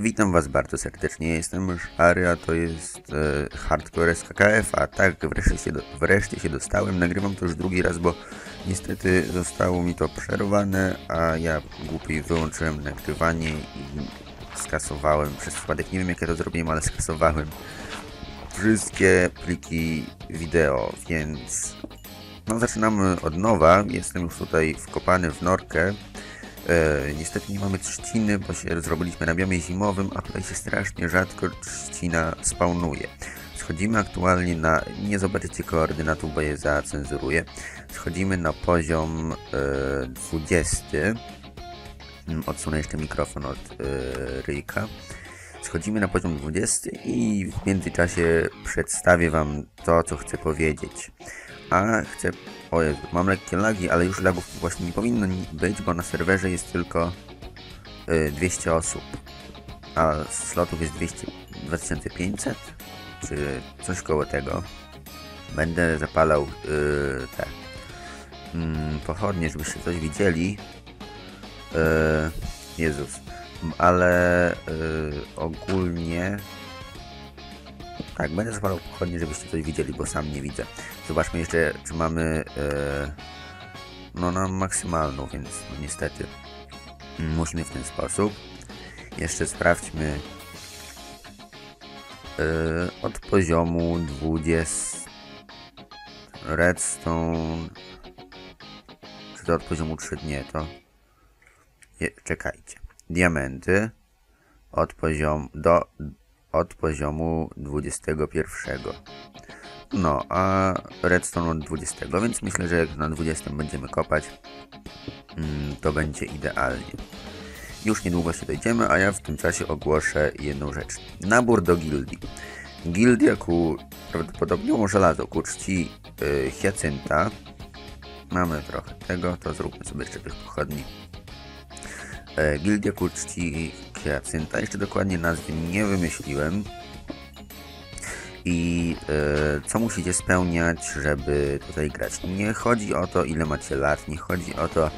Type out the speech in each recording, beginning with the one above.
Witam Was bardzo serdecznie, jestem Szary, a to jest e, Hardcore SKKF, a tak wreszcie się, do, wreszcie się dostałem. Nagrywam to już drugi raz, bo niestety zostało mi to przerwane, a ja głupi wyłączyłem nagrywanie i skasowałem przez przypadek. Nie wiem jak ja to zrobiłem, ale skasowałem wszystkie pliki wideo, więc no zaczynamy od nowa. Jestem już tutaj wkopany w norkę. E, niestety nie mamy trzciny, bo się zrobiliśmy na biomie zimowym, a tutaj się strasznie rzadko trzcina spawnuje. Schodzimy aktualnie na, nie zobaczycie koordynatów, bo je zacenzuruję. Schodzimy na poziom e, 20. Mm, Odsunę jeszcze mikrofon od e, ryjka. Schodzimy na poziom 20 i w międzyczasie przedstawię Wam to, co chcę powiedzieć. A chcę. O Jezu, mam lekkie lagi, ale już lagów właśnie nie powinno być, bo na serwerze jest tylko y, 200 osób. A slotów jest 200, 2500? Czy coś koło tego. Będę zapalał y, te mm, pochodnie, żebyście coś widzieli. Y, Jezus. Ale y, ogólnie tak, będę zapalał pochodnie, żebyście coś widzieli, bo sam nie widzę. Zobaczmy jeszcze, czy mamy e, no na maksymalną, więc no, niestety musimy w ten sposób. Jeszcze sprawdźmy e, od poziomu 20 redstone czy to od poziomu 3 nie to je, czekajcie diamenty od poziomu do od poziomu 21 no, a redstone od 20, więc myślę, że jak na 20 będziemy kopać, mm, to będzie idealnie. Już niedługo się dojdziemy, a ja w tym czasie ogłoszę jedną rzecz. Nabór do gildii. Gildia ku prawdopodobnie żelazo ku czci yy. Mamy trochę tego, to zróbmy sobie jeszcze tych pochodni. E, Gildia ku czci Hiacynta. Jeszcze dokładnie nazwy nie wymyśliłem i e, co musicie spełniać, żeby tutaj grać. Nie chodzi o to, ile macie lat, nie chodzi o to, e,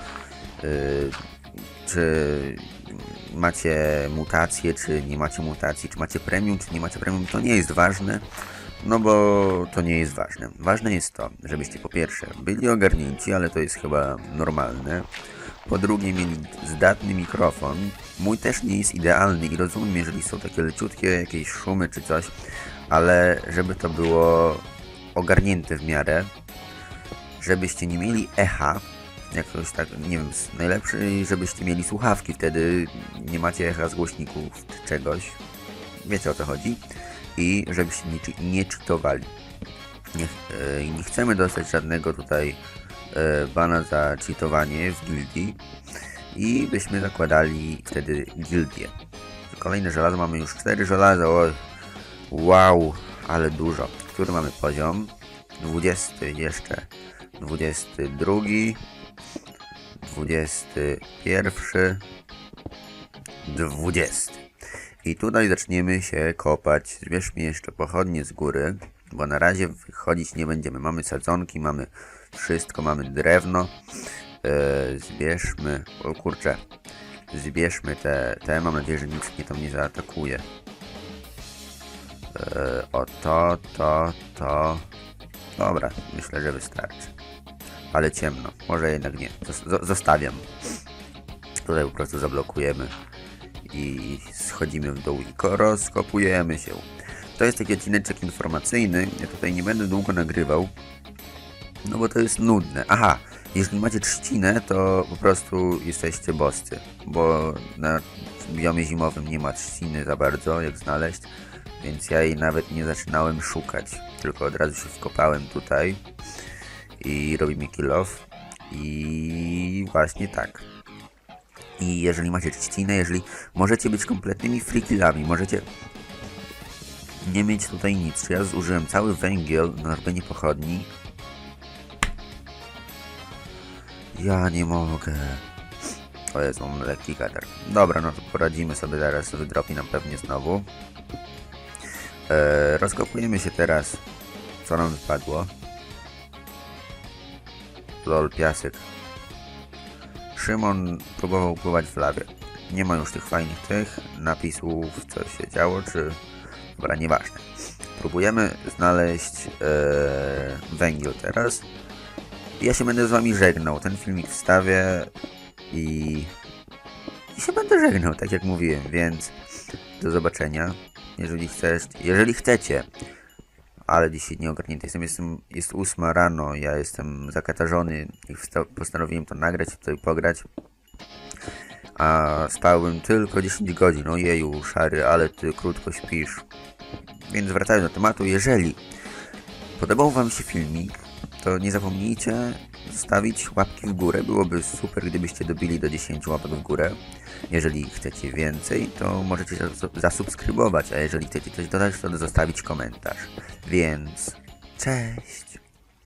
czy macie mutacje, czy nie macie mutacji, czy macie premium, czy nie macie premium. To nie jest ważne, no bo to nie jest ważne. Ważne jest to, żebyście po pierwsze byli ogarnięci, ale to jest chyba normalne. Po drugie mieli zdatny mikrofon. Mój też nie jest idealny i rozumiem, jeżeli są takie leciutkie jakieś szumy czy coś, ale żeby to było ogarnięte w miarę, żebyście nie mieli echa, jakoś tak, nie wiem, najlepszy, żebyście mieli słuchawki, wtedy nie macie echa z głośników czy czegoś, wiecie o co chodzi, i żebyście nie, nie cheatowali. Nie, e, nie chcemy dostać żadnego tutaj bana za cheatowanie w gildii i byśmy zakładali wtedy gildię. Kolejne żelazo, mamy już 4 żelaza, oj, Wow, ale dużo. Który mamy poziom? 20 jeszcze. 22. 21. 20. I tutaj zaczniemy się kopać. Zbierzmy jeszcze pochodnie z góry, bo na razie wychodzić nie będziemy. Mamy sadzonki, mamy wszystko, mamy drewno. E, zbierzmy, o kurczę, zbierzmy te, te, mam nadzieję, że nic mnie tam nie zaatakuje. E, o to, to, to. Dobra, myślę, że wystarczy. Ale ciemno. Może jednak nie. Zos- zo- zostawiam. Tutaj po prostu zablokujemy i schodzimy w dół i ko- rozkopujemy się. To jest taki odcineczek informacyjny. Ja tutaj nie będę długo nagrywał, no bo to jest nudne. Aha, jeżeli macie trzcinę, to po prostu jesteście boscy, bo na biomie zimowym nie ma trzciny za bardzo, jak znaleźć, więc ja jej nawet nie zaczynałem szukać, tylko od razu się wkopałem tutaj i robimy kill off i właśnie tak. I jeżeli macie trzcinę, jeżeli możecie być kompletnymi freakillami, możecie nie mieć tutaj nic. Ja zużyłem cały węgiel na robienie pochodni? Ja nie mogę. O Jezu, mam lekki katar. Dobra, no to poradzimy sobie zaraz. Wydropi nam pewnie znowu. Eee, rozkopujemy się teraz. Co nam wypadło? Lol, piasek. Szymon próbował pływać w lawie. nie ma już tych fajnych tych napisów, co się działo, czy... Dobra, nieważne. Próbujemy znaleźć e, węgiel teraz. Ja się będę z wami żegnał. Ten filmik wstawię i... I się będę żegnał, tak jak mówiłem, więc do zobaczenia. Jeżeli chcesz, jeżeli chcecie, ale dzisiaj nie ogarnięty jestem, jestem, jest ósma rano, ja jestem zakatarzony i postanowiłem to nagrać tutaj pograć. A spałem tylko 10 godzin, ojeju, szary, ale ty krótko śpisz. Więc wracając do tematu, jeżeli podobał wam się filmik, to nie zapomnijcie zostawić łapki w górę. Byłoby super, gdybyście dobili do 10 łapek w górę. Jeżeli chcecie więcej, to możecie zas- zasubskrybować, a jeżeli chcecie coś dodać, to zostawić komentarz. Więc cześć!